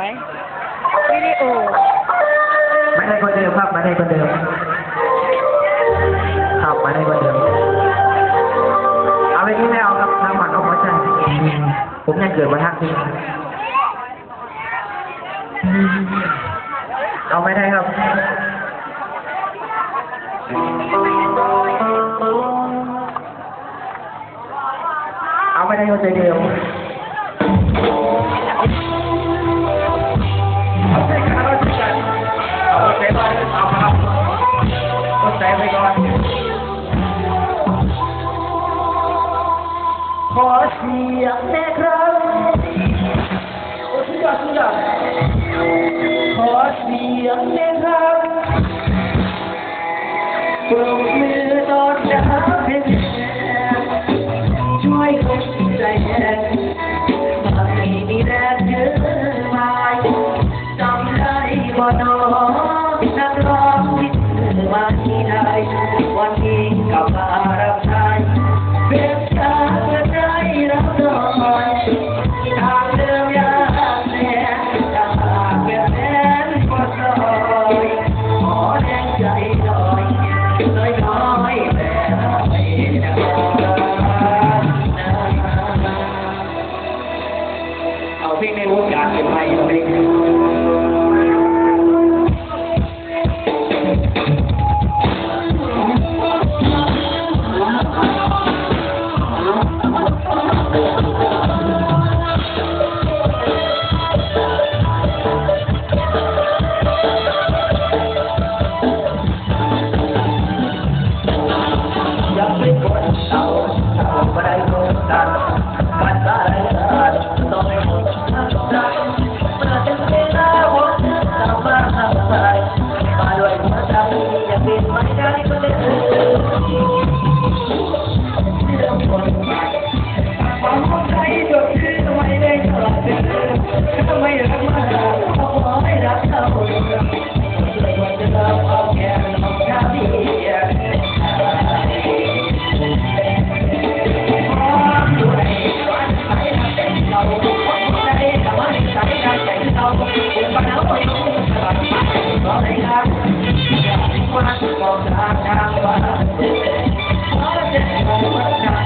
วยวิดีโอไม่ได้คนเดิมครับไม่ได้คนเดิมครับไม่ได้คนเดิมเอาไปที่ไม่เอาครับทางหมันเอาหัะใจผมยังเกิดมาทักทีเอาไม่ได้ครับเอาไม่ได้คนเดียว ยงแม่ครับโอ้สุดยอดสุดยอดขอเสียงแม่ครับปรบมือตอนจะเป็นช่วยคนใจแทนมาให้มีแรงเยอะมาจำได้บ่หนอนักร้อง เอาเพลงในวงการเป็นไปเพลงอย่ เอ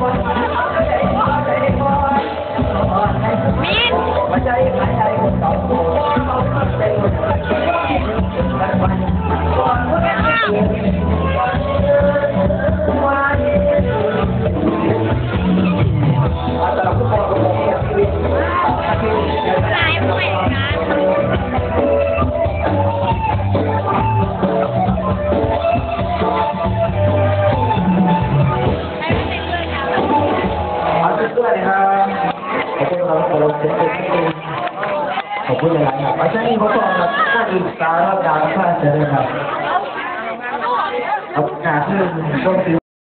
มิน ขอบคุณหลายๆครับอาจารย์นี่ผมต้อกครับถ้าอีกสารดาวพลาดจะได้ครับเอาการที่ต้น